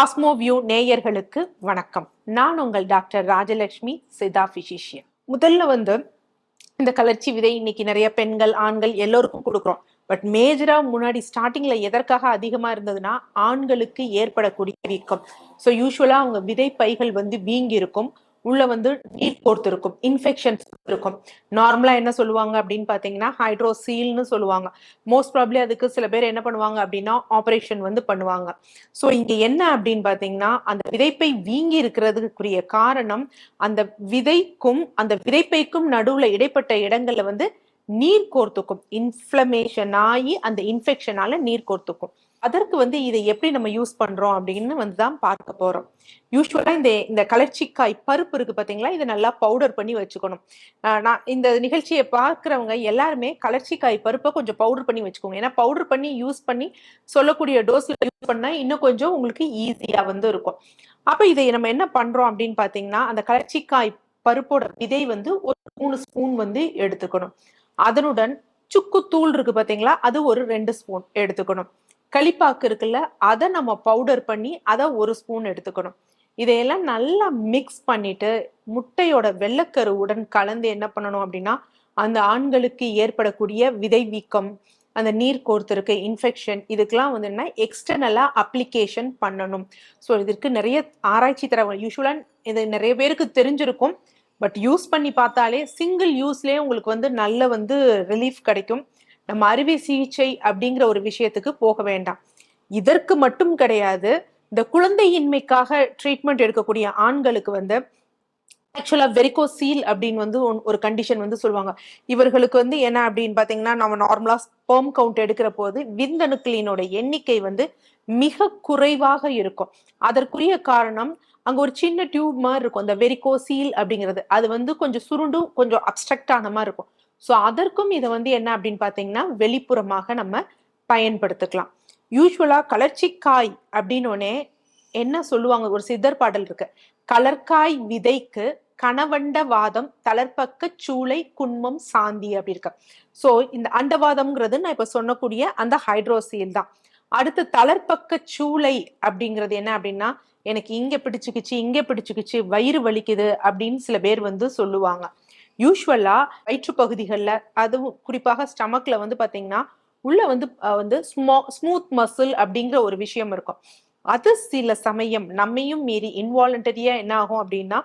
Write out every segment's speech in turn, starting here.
Cosmo view நேயர்களுக்கு வணக்கம். நான் உங்கள் டாக்டர் ராஜலட்சுமி சிதா பிசிஷியன். முதல்ல வந்து இந்த கலர்ச்சி விதை இன்னைக்கு நிறைய பெண்கள் ஆண்கள் எல்லோருக்கும் கொடுக்குறோம். பட் மேஜரா முன்னாடி ஸ்டார்டிங்ல எதற்காக அதிகமா இருந்ததுன்னா ஆண்களுக்கு ஏற்படக்கூடிய வீக்கம். ஸோ யூஸ்வலா அவங்க விதை பைகள் வந்து வீங்கி இருக்கும் உள்ள வந்து நீர் கோர்த்து இருக்கும் இன்ஃபெக்ஷன்ஸ் இருக்கும். நார்மலா என்ன சொல்லுவாங்க அப்படின்னு பாத்தீங்கன்னா ஹைட்ரோசீல்னு சொல்லுவாங்க. மோஸ்ட் ப்ராப்ளி அதுக்கு சில பேர் என்ன பண்ணுவாங்க அப்படின்னா ஆபரேஷன் வந்து பண்ணுவாங்க. ஸோ இங்க என்ன அப்படின்னு பாத்தீங்கன்னா அந்த விதைப்பை வீங்கி இருக்கிறதுக்குரிய காரணம் அந்த விதைக்கும் அந்த விதைப்பைக்கும் நடுவுல இடைப்பட்ட இடங்கள்ல வந்து நீர் கோர்த்துக்கும் இன்ஃப்ளமேஷன் ஆகி அந்த இன்ஃபெக்ஷனால நீர் கோர்த்துக்கும். அதற்கு வந்து இதை எப்படி நம்ம யூஸ் பண்றோம் அப்படின்னு வந்து தான் பார்க்க போறோம். யூஸ்வலா இந்த இந்த கலர்ச்சிக்காய் பருப்பு இருக்கு பாத்தீங்களா? இதை நல்லா பவுடர் பண்ணி வச்சுக்கணும். ஆஹ் நான் இந்த நிகழ்ச்சியை பார்க்கறவங்க எல்லாருமே கலர்ச்சிக்காய் பருப்பை கொஞ்சம் பவுடர் பண்ணி வச்சுக்கோங்க. ஏன்னா பவுடர் பண்ணி யூஸ் பண்ணி சொல்லக்கூடிய டோஸ்ல யூஸ் பண்ணா இன்னும் கொஞ்சம் உங்களுக்கு ஈஸியா வந்து இருக்கும். அப்ப இதை நம்ம என்ன பண்றோம் அப்படின்னு பாத்தீங்கன்னா அந்த கலர்ச்சிக்காய் பருப்போட விதை வந்து ஒரு மூணு ஸ்பூன் வந்து எடுத்துக்கணும். அதனுடன் சுக்கு தூள் இருக்கு பாத்தீங்களா? அது ஒரு ரெண்டு ஸ்பூன் எடுத்துக்கணும். களிப்பாக்கு இருக்குல்ல அதை நம்ம பவுடர் பண்ணி அதை ஒரு ஸ்பூன் எடுத்துக்கணும். இதையெல்லாம் நல்லா மிக்ஸ் பண்ணிட்டு முட்டையோட வெள்ளக்கருவுடன் கலந்து என்ன பண்ணணும் அப்படின்னா அந்த ஆண்களுக்கு ஏற்படக்கூடிய விதை வீக்கம் அந்த நீர் கோர்த்திருக்கு இன்ஃபெக்ஷன் இதுக்கெல்லாம் வந்து என்ன எக்ஸ்டர்னலா அப்ளிகேஷன் பண்ணணும். ஸோ இதற்கு நிறைய ஆராய்ச்சி தர யூஸ்வலா இது நிறைய பேருக்கு தெரிஞ்சிருக்கும். பட் யூஸ் பண்ணி பார்த்தாலே சிங்கிள் யூஸ்லேயே உங்களுக்கு வந்து நல்ல வந்து ரிலீஃப் கிடைக்கும். நம்ம அறுவை சிகிச்சை அப்படிங்கிற ஒரு விஷயத்துக்கு போக வேண்டாம். இதற்கு மட்டும் கிடையாது இந்த குழந்தையின்மைக்காக ட்ரீட்மெண்ட் எடுக்கக்கூடிய ஆண்களுக்கு வந்து ஆக்சுவலா வெரிகோசீல் அப்படின்னு வந்து ஒன்- ஒரு கண்டிஷன் வந்து சொல்லுவாங்க. இவர்களுக்கு வந்து என்ன அப்படின்னு பாத்தீங்கன்னா நம்ம நார்மலா ஸ்பேம் கவுண்ட் எடுக்கிற போது விந்தணுக்களினோட எண்ணிக்கை வந்து மிக குறைவாக இருக்கும். அதற்குரிய காரணம் அங்க ஒரு சின்ன டியூப் மாதிரி இருக்கும் அந்த வெரிகோசீல் அப்படிங்கிறது. அது வந்து கொஞ்சம் சுருண்டும் கொஞ்சம் அப்ஸ்ட்ரக்ட் ஆன மாதிரி இருக்கும். ஸோ அதற்கும் இதை வந்து என்ன அப்படின்னு பார்த்தீங்கன்னா வெளிப்புறமாக நம்ம பயன்படுத்திக்கலாம். யூஸ்வலாக கலர்ச்சிக்காய் அப்படின்னோடனே என்ன சொல்லுவாங்க? ஒரு சித்தர் பாடல் இருக்கு. கலர்காய் விதைக்கு கணவண்ட வாதம் தளர்ப்பக்க சூளை குன்மம் சாந்தி அப்படி இருக்கு. ஸோ இந்த அண்டவாதம்ங்கிறது நான் இப்போ சொன்னக்கூடிய அந்த ஹைட்ரோசீல் தான். அடுத்து தளர்ப்பக்க சூளை அப்படிங்கிறது என்ன அப்படின்னா எனக்கு இங்க பிடிச்சிக்கிச்சு இங்க பிடிச்சிக்கிச்சு வயிறு வலிக்குது அப்படின்னு சில பேர் வந்து சொல்லுவாங்க. யூஸ்வலாக வயிற்று பகுதிகளில் அதுவும் குறிப்பாக ஸ்டமக்ல வந்து பார்த்தீங்கன்னா உள்ள வந்து வந்து ஸ்மோ ஸ்மூத் மசில் அப்படிங்கிற ஒரு விஷயம் இருக்கும். அது சில சமயம் நம்மையும் மீறி இன்வாலண்டரியா என்ன ஆகும் அப்படின்னா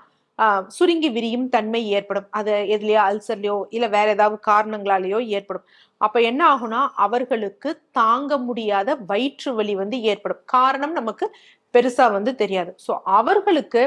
சுருங்கி விரியும் தன்மை ஏற்படும். அது எதுலையோ அல்சர்லையோ இல்லை வேற ஏதாவது காரணங்களாலேயோ ஏற்படும். அப்போ என்ன ஆகும்னா அவர்களுக்கு தாங்க முடியாத வயிற்று வலி வந்து ஏற்படும். காரணம் நமக்கு பெருசா வந்து தெரியாது. ஸோ அவர்களுக்கு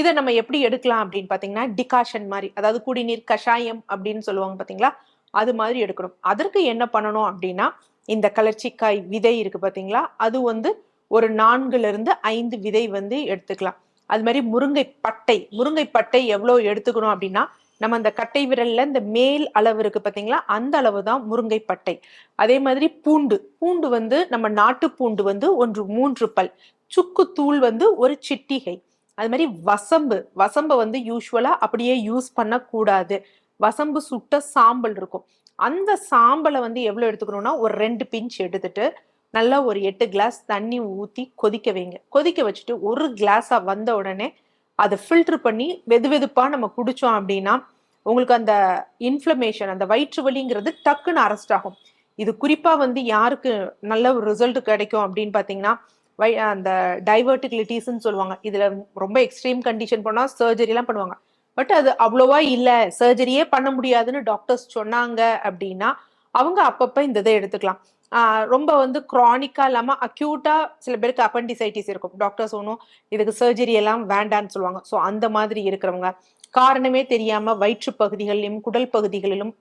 இதை நம்ம எப்படி எடுக்கலாம் அப்படின்னு பார்த்தீங்கன்னா டிகாஷன் மாதிரி அதாவது குடிநீர் கஷாயம் அப்படின்னு சொல்லுவாங்க பார்த்தீங்களா? அது மாதிரி எடுக்கணும். அதற்கு என்ன பண்ணணும் அப்படின்னா இந்த கலர்ச்சிக்காய் விதை இருக்கு பார்த்தீங்களா? அது வந்து ஒரு நான்குல இருந்து ஐந்து விதை வந்து எடுத்துக்கலாம். அது மாதிரி முருங்கை பட்டை முருங்கை பட்டை எவ்வளோ எடுத்துக்கணும் அப்படின்னா நம்ம அந்த கட்டை விரல்ல இந்த மேல் அளவு இருக்கு பார்த்தீங்களா? அந்த அளவு தான் முருங்கை பட்டை. அதே மாதிரி பூண்டு பூண்டு வந்து நம்ம நாட்டு பூண்டு வந்து ஒன்று மூன்று பல் சுக்கு தூள் வந்து ஒரு சிட்டிகை. அது மாதிரி வசம்பு வசம்பை வந்து யூஸ்வலா அப்படியே யூஸ் பண்ணக்கூடாது. வசம்பு சுட்ட சாம்பல் இருக்கும். அந்த சாம்பலை வந்து எவ்வளோ எடுத்துக்கணும்னா ஒரு ரெண்டு பிஞ்ச் எடுத்துட்டு நல்லா ஒரு எட்டு கிளாஸ் தண்ணி ஊற்றி கொதிக்க வைங்க. கொதிக்க வச்சுட்டு ஒரு கிளாஸாக வந்த உடனே அதை ஃபில்டர் பண்ணி வெது வெதுப்பாக நம்ம குடித்தோம் அப்படின்னா உங்களுக்கு அந்த இன்ஃப்ளமேஷன் அந்த வயிற்று வலிங்கிறது டக்குன்னு அரெஸ்ட் ஆகும். இது குறிப்பாக வந்து யாருக்கு நல்ல ஒரு ரிசல்ட் கிடைக்கும் அப்படின்னு பார்த்தீங்கன்னா வை uh, அந்த டைவர்டிகிலிட்டிஸ்ன்னு சொல்லுவாங்க. இதில் ரொம்ப எக்ஸ்ட்ரீம் கண்டிஷன் போனால் சர்ஜரி எல்லாம் பண்ணுவாங்க. பட் அது அவ்வளோவா இல்லை. சர்ஜரியே பண்ண முடியாதுன்னு டாக்டர்ஸ் சொன்னாங்க அப்படின்னா அவங்க அப்பப்போ இந்த இதை எடுத்துக்கலாம். ரொம்ப வந்து க்ரானிக்காக இல்லாமல் அக்யூட்டாக சில பேருக்கு அப்பண்டிசைட்டிஸ் இருக்கும். டாக்டர்ஸ் ஒன்றும் இதுக்கு சர்ஜரி எல்லாம் வேண்டான்னு சொல்லுவாங்க. ஸோ அந்த மாதிரி இருக்கிறவங்க. காரணமே தெரியாமல் வயிற்று பகுதிகளிலும் குடல் பகுதிகளிலும்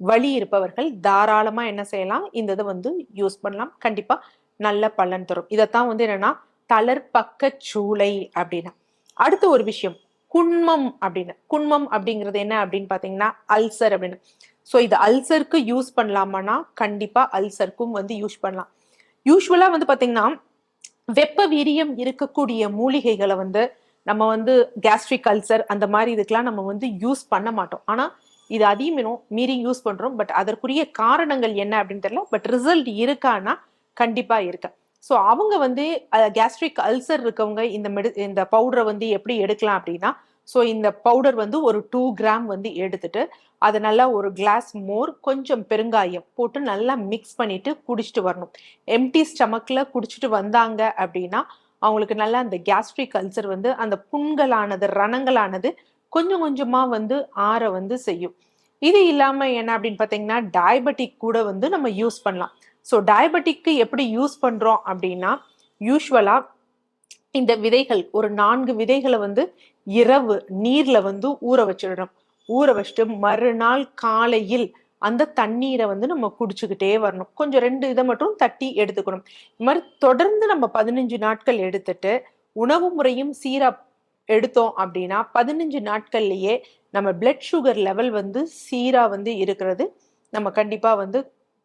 வலி இருப்பவர்கள் தாராளமாக என்ன செய்யலாம்? இந்த இதை வந்து யூஸ் பண்ணலாம். கண்டிப்பாக நல்ல பலன் தரும். இதைத்தான் வந்து என்னன்னா தளர்பக்க சூளை அப்படின்னா. அடுத்த ஒரு விஷயம் குண்மம் அப்படின்னு. குண்மம் அப்படிங்கிறது என்ன அப்படின்னு பாத்தீங்கன்னா அல்சர் அப்படின்னு. ஸோ இது அல்சருக்கு யூஸ் பண்ணலாமான்னா கண்டிப்பா அல்சருக்கும் வந்து யூஸ் பண்ணலாம். யூஸ்வலா வந்து பாத்தீங்கன்னா வெப்ப வீரியம் இருக்கக்கூடிய மூலிகைகளை வந்து நம்ம வந்து கேஸ்ட்ரிக் அல்சர் அந்த மாதிரி இதுக்கெல்லாம் நம்ம வந்து யூஸ் பண்ண மாட்டோம். ஆனா இது அதிகமினும் மீறி யூஸ் பண்றோம். பட் அதற்குரிய காரணங்கள் என்ன அப்படின்னு தெரியல. பட் ரிசல்ட் இருக்கான்னா கண்டிப்பாக இருக்குது ஸோ அவங்க வந்து கேஸ்ட்ரிக் அல்சர் இருக்கவங்க இந்த மெடி இந்த பவுடரை வந்து எப்படி எடுக்கலாம் அப்படின்னா ஸோ இந்த பவுடர் வந்து ஒரு டூ கிராம் வந்து எடுத்துட்டு அதை நல்லா ஒரு கிளாஸ் மோர் கொஞ்சம் பெருங்காயம் போட்டு நல்லா மிக்ஸ் பண்ணிட்டு குடிச்சிட்டு வரணும். எம்டி ஸ்டமக்கில் குடிச்சிட்டு வந்தாங்க அப்படின்னா அவங்களுக்கு நல்லா அந்த கேஸ்ட்ரிக் அல்சர் வந்து அந்த புண்களானது ரணங்களானது கொஞ்சம் கொஞ்சமாக வந்து ஆற வந்து செய்யும். இது இல்லாமல் என்ன அப்படின்னு பார்த்தீங்கன்னா டயபெட்டிக் கூட வந்து நம்ம யூஸ் பண்ணலாம். ஸோ டயபெட்டிக்கு எப்படி யூஸ் பண்ணுறோம் அப்படின்னா யூஸ்வலாக இந்த விதைகள் ஒரு நான்கு விதைகளை வந்து இரவு நீரில் வந்து ஊற வச்சிடணும் ஊற வச்சுட்டு மறுநாள் காலையில் அந்த தண்ணீரை வந்து நம்ம குடிச்சுக்கிட்டே வரணும். கொஞ்சம் ரெண்டு இதை மட்டும் தட்டி எடுத்துக்கணும். இது மாதிரி தொடர்ந்து நம்ம பதினஞ்சு நாட்கள் எடுத்துட்டு உணவு முறையும் சீரா எடுத்தோம் அப்படின்னா பதினஞ்சு நாட்கள்லயே நம்ம பிளட் சுகர் லெவல் வந்து சீரா வந்து இருக்கிறது. நம்ம கண்டிப்பா வந்து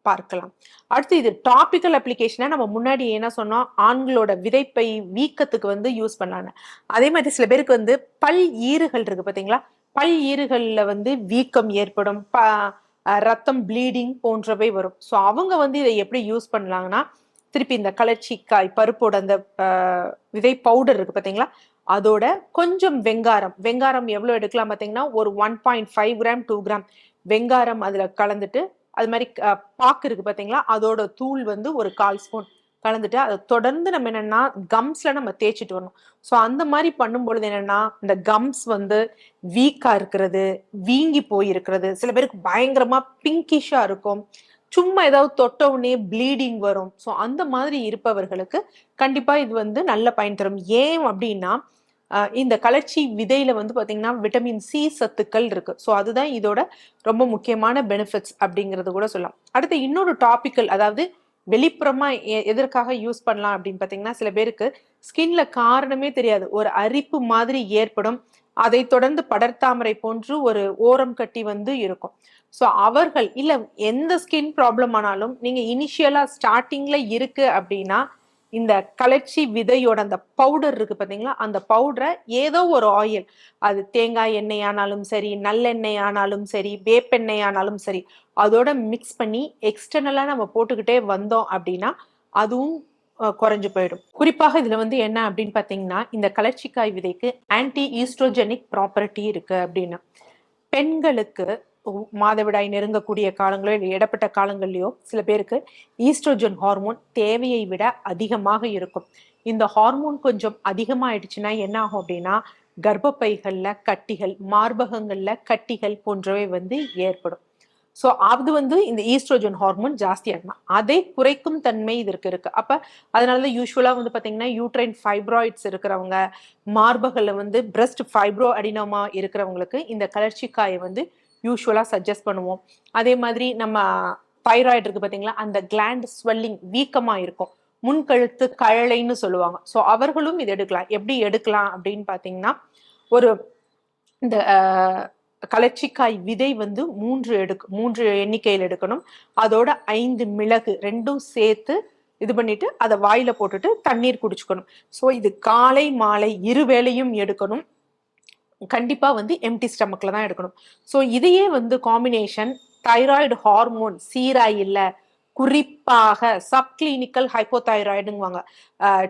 பார்க்கலாம். அடுத்து இது டாபிக்கல் அப்ளிகேஷனை நம்ம முன்னாடி என்ன சொன்னோம்? ஆண்களோட விதைப்பை வீக்கத்துக்கு வந்து யூஸ் பண்ணலான்னு அதே மாதிரி சில பேருக்கு வந்து பல் ஈறுகள் இருக்கு பார்த்தீங்களா? பல் ஈறுகளில் வந்து வீக்கம் ஏற்படும். ப ரத்தம் ப்ளீடிங் போன்றவை வரும். ஸோ அவங்க வந்து இதை எப்படி யூஸ் பண்ணலாங்கன்னா திருப்பி இந்த கலர்ச்சிக்காய் பருப்போட அந்த விதை பவுடர் இருக்கு பார்த்தீங்களா? அதோட கொஞ்சம் வெங்காரம். வெங்காரம் எவ்வளோ எடுக்கலாம் பார்த்தீங்கன்னா ஒரு one point five gram two gram வெங்காரம் அதில் கலந்துட்டு அது மாதிரி பாக்கு இருக்கு பார்த்தீங்களா அதோட தூள் வந்து ஒரு கால் ஸ்பூன் கலந்துட்டு அதை தொடர்ந்து நம்ம என்னன்னா கம்ஸ்ல நம்ம தேய்ச்சிட்டு வரணும். ஸோ அந்த மாதிரி பண்ணும்பொழுது என்னன்னா இந்த கம்ஸ் வந்து வீக்கா இருக்கிறது வீங்கி போயிருக்கிறது. சில பேருக்கு பயங்கரமா பிங்கிஷா இருக்கும். சும்மா ஏதாவது தொட்ட உடனே ப்ளீடிங் வரும். ஸோ அந்த மாதிரி இருப்பவர்களுக்கு கண்டிப்பா இது வந்து நல்ல பயன் தரும். ஏன் அப்படின்னா இந்த கலர்ச்சி விதையில வந்து பார்த்தீங்கன்னா விட்டமின் சி சத்துக்கள் இருக்கு. ஸோ அதுதான் இதோட ரொம்ப முக்கியமான பெனிஃபிட்ஸ் அப்படிங்கிறது கூட சொல்லலாம். அடுத்து இன்னொரு டாபிக்கல் அதாவது வெளிப்புறமா எ- எதற்காக யூஸ் பண்ணலாம் அப்படின்னு பார்த்தீங்கன்னா சில பேருக்கு ஸ்கின்ல காரணமே தெரியாது. ஒரு அரிப்பு மாதிரி ஏற்படும். அதை தொடர்ந்து படர்தாமரை போன்று ஒரு ஓரம் கட்டி வந்து இருக்கும். ஸோ அவர்கள் இல்லை எந்த ஸ்கின் ப்ராப்ளம் ஆனாலும் நீங்கள் இனிஷியலாக ஸ்டார்டிங்கில் இருக்கு அப்படின்னா இந்த கலர்ச்சி விதையோட அந்த பவுடர் இருக்கு பார்த்தீங்களா அந்த பவுடரை ஏதோ ஒரு ஆயில் அது தேங்காய் எண்ணெய் ஆனாலும் சரி நல்லெண்ணெய் ஆனாலும் சரி வேப்பெண்ணெய் ஆனாலும் சரி அதோட மிக்ஸ் பண்ணி எக்ஸ்டர்னலாக நம்ம போட்டுக்கிட்டே வந்தோம் அப்படின்னா அதுவும் குறைஞ்சு போயிடும். குறிப்பாக இதில் வந்து என்ன அப்படின்னு பார்த்தீங்கன்னா இந்த கலர்ச்சிக்காய் விதைக்கு ஆன்டி ஈஸ்ட்ரோஜெனிக் ப்ராப்பர்ட்டி இருக்கு அப்படின்னு. பெண்களுக்கு மாதவிடாய் நெருங்கக்கூடிய காலங்களோ இல்லை இடப்பட்ட காலங்கள்லையோ சில பேருக்கு ஈஸ்ட்ரோஜன் ஹார்மோன் தேவையை விட அதிகமாக இருக்கும். இந்த ஹார்மோன் கொஞ்சம் அதிகமாயிடுச்சுன்னா என்ன ஆகும் அப்படின்னா கர்ப்பப்பைகளில் கட்டிகள் மார்பகங்களில் கட்டிகள் போன்றவை வந்து ஏற்படும். ஸோ அது வந்து இந்த ஈஸ்ட்ரோஜன் ஹார்மோன் ஜாஸ்தியாகணும் அதை குறைக்கும் தன்மை இதற்கு இருக்கு அப்போ அதனால தான் யூஸ்வலாக வந்து பார்த்தீங்கன்னா யூட்ரைன் ஃபைப்ராய்ட்ஸ் இருக்கிறவங்க மார்பகல்ல வந்து பிரஸ்ட் ஃபைப்ரோ அடினோமா இருக்கிறவங்களுக்கு இந்த கலர்ச்சிக்காயை வந்து யூஸ்வலாக சஜஸ்ட் பண்ணுவோம். அதே மாதிரி நம்ம தைராய்டு இருக்கு பார்த்தீங்களா அந்த கிளாண்ட் ஸ்வெல்லிங் வீக்கமாக இருக்கும். முன்கழுத்து கழலைன்னு சொல்லுவாங்க. ஸோ அவர்களும் இது எடுக்கலாம். எப்படி எடுக்கலாம் அப்படின்னு பார்த்தீங்கன்னா ஒரு இந்த அஹ், கலர்ச்சிக்காய் விதை வந்து மூன்று எடுக்க மூன்று எண்ணிக்கையில் எடுக்கணும். அதோட ஐந்து மிளகு ரெண்டும் சேர்த்து இது பண்ணிட்டு அதை வாயில போட்டுட்டு தண்ணீர் குடிச்சுக்கணும். ஸோ இது காலை மாலை இரு வேளையும் எடுக்கணும். கண்டிப்பா வந்து எம்டி ஸ்டமக்கில் தான் எடுக்கணும். ஸோ இதையே வந்து காம்பினேஷன் தைராய்டு ஹார்மோன் சீரா இல்லை குறிப்பாக சப்கிளினிக்கல் ஹைப்போதைராய்டுங்குவாங்க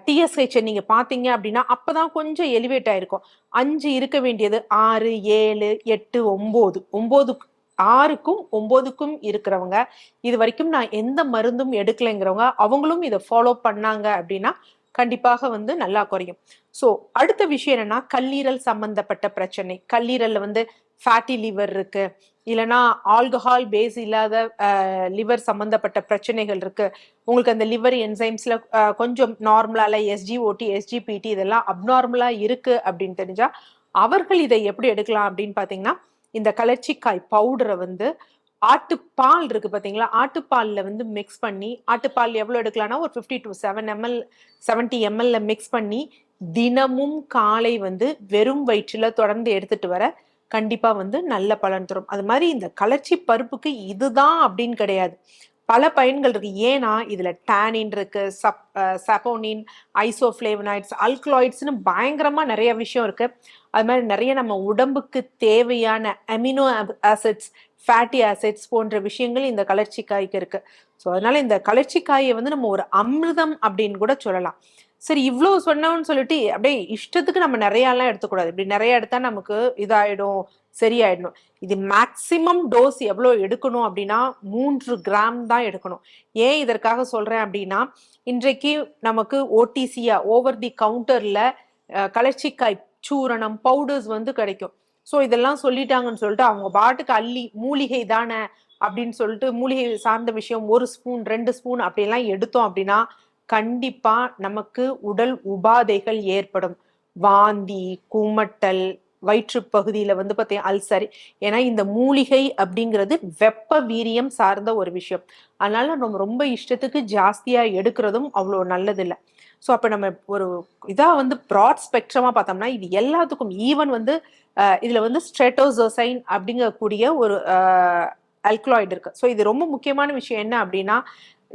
டிஎஸ்ஹெச் நீங்க பாத்தீங்க அப்படின்னா அப்பதான் கொஞ்சம் எலிவேட் ஆயிருக்கும். அஞ்சு இருக்க வேண்டியது ஆறு ஏழு எட்டு ஒன்பது ஒன்பது ஆறுக்கும் ஒன்பதுக்கும் இருக்கிறவங்க இது வரைக்கும் நான் எந்த மருந்தும் எடுக்கலைங்கிறவங்க அவங்களும் இதை ஃபாலோ பண்ணாங்க அப்படின்னா கண்டிப்பாக வந்து நல்லா குறையும். ஸோ அடுத்த விஷயம் என்னன்னா கல்லீரல் சம்பந்தப்பட்ட பிரச்சனை. கல்லீரல்ல வந்து ஃபேட்டி லிவர் இருக்கு. இல்லைன்னா ஆல்கஹால் பேஸ் இல்லாத லிவர் சம்பந்தப்பட்ட பிரச்சனைகள் இருக்கு. உங்களுக்கு அந்த லிவர் என்சைம்ஸ்ல கொஞ்சம் நார்மலால எஸ்ஜிஓடி எஸ்ஜிபிடி இதெல்லாம் அப்நார்மலா இருக்கு அப்படின்னு தெரிஞ்சா அவர்கள் இதை எப்படி எடுக்கலாம் அப்படின்னு பாத்தீங்கன்னா இந்த கலர்ச்சிக்காய் பவுடரை வந்து ஆட்டுப்பால் இருக்கு பாத்தீங்களா? ஆட்டுப்பாலில் வந்து மிக்ஸ் பண்ணி ஆட்டுப்பால் எவ்வளோ எடுக்கலாம்னா ஒரு fifty to seven ML seventy எம்எல்ல mix பண்ணி தினமும் காலை வந்து வெறும் வயிற்றுல தொடர்ந்து எடுத்துட்டு வர கண்டிப்பா வந்து நல்ல பலன் தரும். அது மாதிரி இந்த கலர்ச்சி பருப்புக்கு இதுதான் அப்படின்னு கிடையாது. பல பயன்கள் இருக்கு. ஏன்னா இதுல டேனின் இருக்கு சப் சப்போனின் ஐசோஃப்ளேவனாய்ட்ஸ் அல்கலாய்ட்ஸ்னு பயங்கரமா நிறைய விஷயம் இருக்கு. அது மாதிரி நிறைய நம்ம உடம்புக்கு தேவையான அமினோ ஆசிட்ஸ் ஃபேட்டி ஆசிட்ஸ் போன்ற விஷயங்கள் இந்த கலர்ச்சிக்காய்க்கு இருக்கு. ஸோ அதனால இந்த கலர்ச்சிக்காயை வந்து நம்ம ஒரு அமிர்தம் அப்படின்னு கூட சொல்லலாம். சரி இவ்வளோ சொன்னோம்னு சொல்லிட்டு அப்படியே இஷ்டத்துக்கு நம்ம நிறையாலாம் எடுத்துக்கூடாது. இப்படி நிறைய எடுத்தா நமக்கு இதாயிடும் சரியாயிடணும். இது மேக்சிமம் டோஸ் எவ்வளோ எடுக்கணும் அப்படின்னா மூன்று கிராம் தான் எடுக்கணும். ஏன் இதற்காக சொல்றேன் அப்படின்னா இன்றைக்கு நமக்கு ஓடிசியா ஓவர் தி கவுண்டர்ல கலர்ச்சிக்காய் சூரணம் பவுடர்ஸ் வந்து கிடைக்கும். ஸோ இதெல்லாம் சொல்லிட்டாங்கன்னு சொல்லிட்டு அவங்க பாட்டுக்கு அள்ளி மூலிகை தானே அப்படின்னு சொல்லிட்டு மூலிகை சார்ந்த விஷயம் ஒரு ஸ்பூன் ரெண்டு ஸ்பூன் அப்படிலாம் எடுத்தோம் அப்படின்னா கண்டிப்பா நமக்கு உடல் உபாதைகள் ஏற்படும். வாந்தி குமட்டல் வயிற்று பகுதியில வந்து பார்த்தீங்கன்னா அல்சரி. ஏன்னா இந்த மூலிகை அப்படிங்கிறது வெப்ப வீரியம் சார்ந்த ஒரு விஷயம். அதனால நம்ம ரொம்ப இஷ்டத்துக்கு ஜாஸ்தியா எடுக்கிறதும் அவ்வளோ நல்லதில்லை. ஸோ அப்போ நம்ம ஒரு இதாக வந்து ப்ராட் ஸ்பெக்ட்ரமாக பார்த்தோம்னா இது எல்லாத்துக்கும் ஈவன் வந்து இதில் வந்து ஸ்ட்ரெட்டோசோசைன் அப்படிங்கக்கூடிய ஒரு அல்கலாய்டு இருக்கு. ஸோ இது ரொம்ப முக்கியமான விஷயம் என்ன அப்படின்னா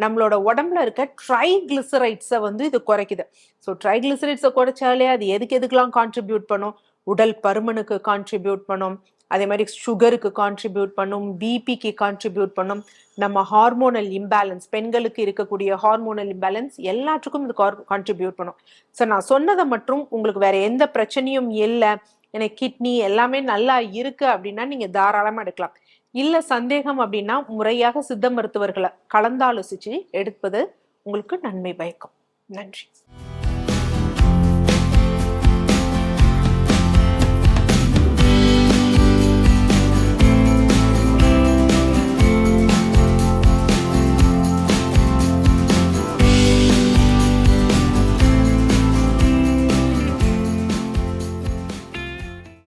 நம்மளோட உடம்புல இருக்க ட்ரைகிளிசரைட்ஸை வந்து இது குறைக்குது. ஸோ ட்ரைகிளிசரைட்ஸை குறைச்சாலே அது எதுக்கு எதுக்கெல்லாம் கான்ட்ரிபியூட் பண்ணும்? உடல் பருமனுக்கு கான்ட்ரிபியூட் பண்ணும். அதே மாதிரி சுகருக்கு கான்ட்ரிபியூட் பண்ணும். பிபிக்கு கான்ட்ரிபியூட் பண்ணும். நம்ம ஹார்மோனல் இம்பேலன்ஸ் பெண்களுக்கு இருக்கக்கூடிய ஹார்மோனல் இம்பேலன்ஸ் எல்லாத்துக்கும் இது கான்ட்ரிபியூட் பண்ணும். ஸோ நான் சொன்னதை மட்டும் உங்களுக்கு வேற எந்த பிரச்சனையும் இல்லை. எனக்கு கிட்னி எல்லாமே நல்லா இருக்கு அப்படின்னா நீங்க தாராளமா எடுக்கலாம். இல்லை சந்தேகம் அப்படின்னா முறையாக சித்த மருத்துவர்களை கலந்தாலோசித்து எடுப்பது உங்களுக்கு நன்மை பயக்கும். நன்றி.